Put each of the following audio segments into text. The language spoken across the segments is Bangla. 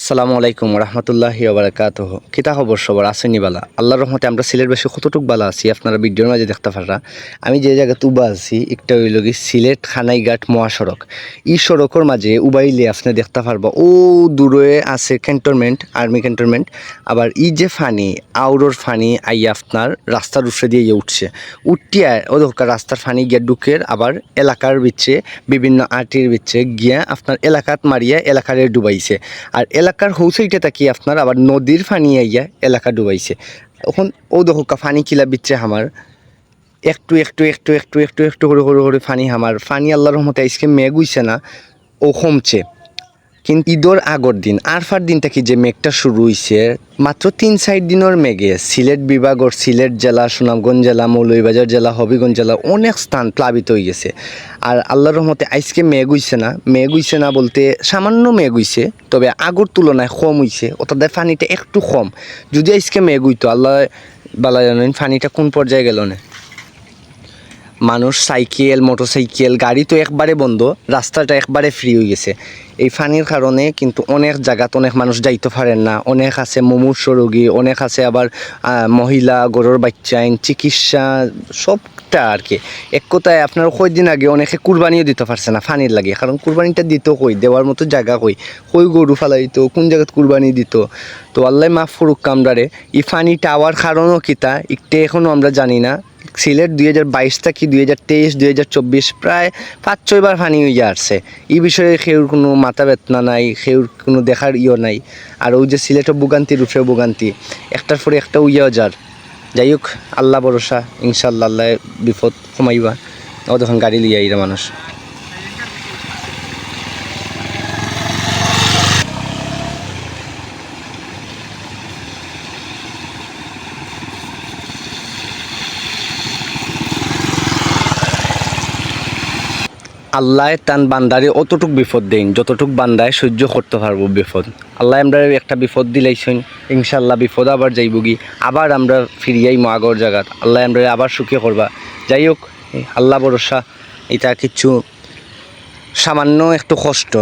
আসসালামু আলাইকুম রহমতুল্লাহি ওবরাকাত কিতা খবর সবার? আসেনি বালা? আল্লাহর রহমতে আমরা সিলেট বেশি কতটুক বালা আছি, আপনারা ভিডিওর মাঝে দেখতে পারা আমি যে জায়গাতে উবা আছি, একটা হইল কি সিলেট খানাইঘাট মহাসড়ক। এই সড়কের মাঝে উবাইলে আপনি দেখতে পারবা, ও দূরে আছে ক্যান্টনমেন্ট, আর্মি ক্যান্টনমেন্ট। আবার ই যে ফানি আউরোর ফানি আই আপনার রাস্তার উপরে দিয়ে উঠছে। উঠিয়া ও দেখো রাস্তার ফানি গিয়া ঢুকের আবার এলাকার বিচ্ছে বিভিন্ন আর্টির বিচ্ছে গিয়া আপনার এলাকাত মারিয়া এলাকারে ডুবাইছে। আর এলাকার হৌসাইটা তাকি আপনার? আবার নদীর ফানি আইয়া এলাকা ডুবাইছে। এখন ও দেখো ফানি কিলা বিচ্ছে আমার একটু একটু একটু একটু একটু একটু করে করে করে ফানি আমার ফানি আল্লাহর রহমতে আজকে মেঘ হইছে না, ও কমছে। কিন্তু ঈদর আগর দিন আরফার দিনটা কি যে মেঘটা শুরু হইছে, মাত্র তিন চার দিনের মেঘে সিলেট বিভাগর সিলেট জেলা, সুনামগঞ্জ জেলা মৌলভীবাজার জেলা, হবিগঞ্জ জেলা অনেক স্থান প্লাবিত হয়ে গেছে। আর আল্লাহর রহমতে আজকে মেঘ হইছে না। মেঘ হইছে না বলতে সামান্য মেঘ হইছে, তবে আগর তুলনায় কম হইছে, অর্থাৎ পানিটা একটু কম। যদি আজকে মেঘ হইতো, আল্লাহ বালা জানেন পানিটা কোন পর্যায়ে গেল না? মানুষ সাইকেল, মোটরসাইকেল, গাড়ি তো একবারে বন্ধ, রাস্তাটা একবারে ফ্রি হয়ে গেছে। এই ফানির কারণে কিন্তু অনেক জায়গাত অনেক মানুষ যাইতে পারেন না। অনেক আছে মুমূর্ষ রোগী, অনেক আছে আবার মহিলা, গরুর বাচ্চাইন চিকিৎসা, সবটা আর কি। এক কথায় আপনার কয়দিন আগে অনেকে কুরবানিও দিতে পারছে না ফানির লাগে। কারণ কুরবানিটা দিত কই? দেওয়ার মতো জায়গা কই? কই গরু ফালাইতো কোন জায়গাত কুরবানি দিত? তো আল্লাহ মাফ ফুরুক কামডারে এই ফানি টাওয়ার কারণও কিতা একটু এখনও আমরা জানি না। সিলেট দুই হাজার বাইশ থেকে দুই হাজার তেইশ, দুই হাজার চব্বিশ, প্রায় পাঁচ ছয়বার ফানি হয়ে আসছে এই বিষয়ে সেউর কোনো মাথা বেতনা নাই, সেউর কোনো দেখার ইয়ে নাই। আর ওই যে সিলেটও ভোগান্তির উপরে ভোগান্তি। একটার পরে একটা উইয়াও যার। যাই হোক, আল্লাহ ভরসা ইনশাল্লাহ আল্লাহ বিপদ কমাইবা। ও তখন গাড়ি লিয়ে আইরা মানুষ। আল্লাহ তান বান্দারে অতটুক বিপদ দেন, যতটুক বান্দায় সহ্য করতে পারব বিপদ। আল্লাহ আমরা একটা বিপদ দিলাইছেন ইনশাল্লাহ বিপদ আবার যাইব গি আবার আমরা ফিরিয়াই আগর জায়গাত আল্লাহ আমরা আবার সুখী করবা। যাই হোক আল্লাহ ভরসা, এটা কিচ্ছু সামান্য একটু কষ্ট।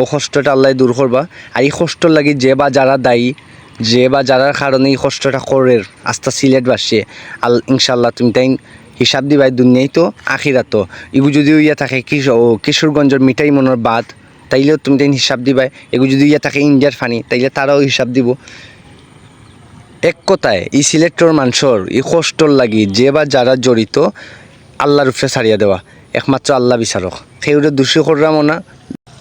ও কষ্টটা আল্লাহ দূর করবা। আর এই কষ্ট লাগি যে বা যারা দায়ী, যে বা যারার কারণে এই কষ্টটা করের আস্তা সিলেট বাসছে আল ইনশাল্লাহ তুমি তাই হিসাব দিবাই দুনিয়াই তো আখিরা তো। এগু যদি ইয়া থাকে কিশোরগঞ্জের মিঠাই মনের বাদ, তাইলেও তুমি তাই হিসাব দিবাই। এগু যদি ইয়া থাকে ইন্ডিয়ার ফানি, তাইলে তারাও হিসাব দিব। এক কথায় ই সিলেক্টর মানুষের ই কষ্টর লাগি যে বা যারা জড়িত, আল্লাহর উপরে ছাড়িয়ে দেওয়া। একমাত্র আল্লাহ বিচারক। সেউরে দোষী করলামও না।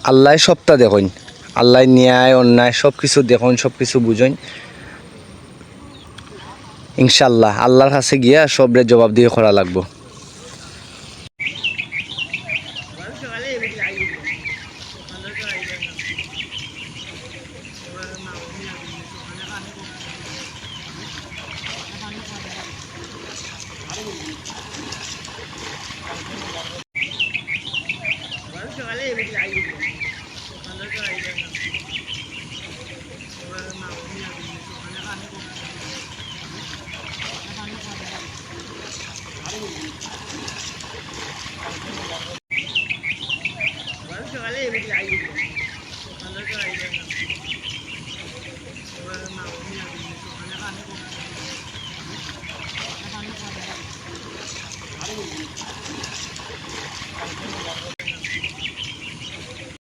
আল্লাহ সবটা দেখুন আল্লাহ ন্যায়, অন্যায় সব কিছু দেখুন সব কিছু বুঝুন ইনশাল্লাহ আল্লাহর কাছে গিয়া সবরে জবাব দিয়ে করা লাগবো।